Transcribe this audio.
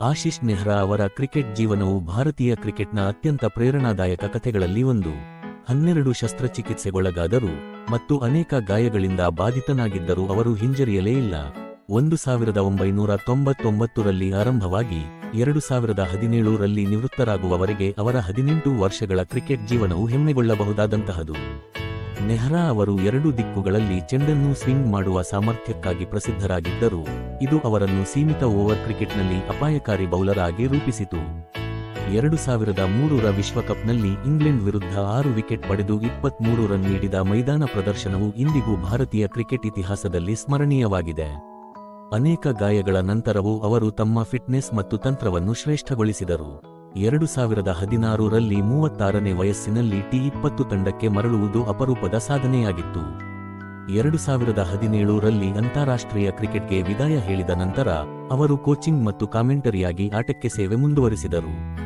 ಆಶಿಷ್ ನೆಹ್ರಾ ಅವರ ಕ್ರಿಕೆಟ್ ಜೀವನವು ಭಾರತೀಯ ಕ್ರಿಕೆಟ್ನ ಅತ್ಯಂತ ಪ್ರೇರಣಾದಾಯಕ ಕಥೆಗಳಲ್ಲಿ ಒಂದು. ಹನ್ನೆರಡು ಶಸ್ತ್ರಚಿಕಿತ್ಸೆಗೊಳಗಾದರು ಮತ್ತು ಅನೇಕ ಗಾಯಗಳಿಂದ ಬಾಧಿತನಾಗಿದ್ದರೂ ಅವರು ಹಿಂಜರಿಯಲೇ ಇಲ್ಲ. ಒಂದು ಸಾವಿರದ ಒಂಬೈನೂರ ತೊಂಬತ್ತೊಂಬತ್ತರಲ್ಲಿ ಆರಂಭವಾಗಿ ಎರಡು ಸಾವಿರದ ಹದಿನೇಳರಲ್ಲಿ ನಿವೃತ್ತರಾಗುವವರೆಗೆ ಅವರ ಹದಿನೆಂಟು ವರ್ಷಗಳ ಕ್ರಿಕೆಟ್ ಜೀವನವು ಹೆಮ್ಮೆಗೊಳ್ಳಬಹುದಾದಂತಹದು. ನೆಹ್ರಾ ಅವರು ಎರಡು ದಿಕ್ಕುಗಳಲ್ಲಿ ಚೆಂಡನ್ನು ಸ್ವಿಂಗ್ ಮಾಡುವ ಸಾಮರ್ಥ್ಯಕ್ಕಾಗಿ ಪ್ರಸಿದ್ಧರಾಗಿದ್ದರು. ಇದು ಅವರನ್ನು ಸೀಮಿತ ಓವರ್ ಕ್ರಿಕೆಟ್ನಲ್ಲಿ ಅಪಾಯಕಾರಿ ಬೌಲರ್ ಆಗಿ ರೂಪಿಸಿತು. ಎರಡು ಸಾವಿರದ ಮೂರರ ವಿಶ್ವಕಪ್ನಲ್ಲಿ ಇಂಗ್ಲೆಂಡ್ ವಿರುದ್ಧ ಆರು ವಿಕೆಟ್ ಪಡೆದು ಇಪ್ಪತ್ಮೂರು ರನ್ ನೀಡಿದ ಮೈದಾನ ಪ್ರದರ್ಶನವು ಇಂದಿಗೂ ಭಾರತೀಯ ಕ್ರಿಕೆಟ್ ಇತಿಹಾಸದಲ್ಲಿ ಸ್ಮರಣೀಯವಾಗಿದೆ. ಅನೇಕ ಗಾಯಗಳ ನಂತರವೂ ಅವರು ತಮ್ಮ ಫಿಟ್ನೆಸ್ ಮತ್ತು ತಂತ್ರವನ್ನು ಶ್ರೇಷ್ಠಗೊಳಿಸಿದರು. ಎರಡು ಸಾವಿರದ ಹದಿನಾರರಲ್ಲಿ ಮೂವತ್ತಾರನೇ ವಯಸ್ಸಿನಲ್ಲಿ ಟಿ ಇಪ್ಪತ್ತು ತಂಡಕ್ಕೆ ಮರಳುವುದು ಅಪರೂಪದ ಸಾಧನೆಯಾಗಿತ್ತು. ಎರಡು ಸಾವಿರದ ಹದಿನೇಳರಲ್ಲಿ ಅಂತಾರಾಷ್ಟ್ರೀಯ ಕ್ರಿಕೆಟ್ಗೆ ವಿದಾಯ ಹೇಳಿದ ನಂತರ, ಅವರು ಕೋಚಿಂಗ್ ಮತ್ತು ಕಾಮೆಂಟರಿಯಾಗಿ ಆಟಕ್ಕೆ ಸೇವೆ ಮುಂದುವರಿಸಿದರು.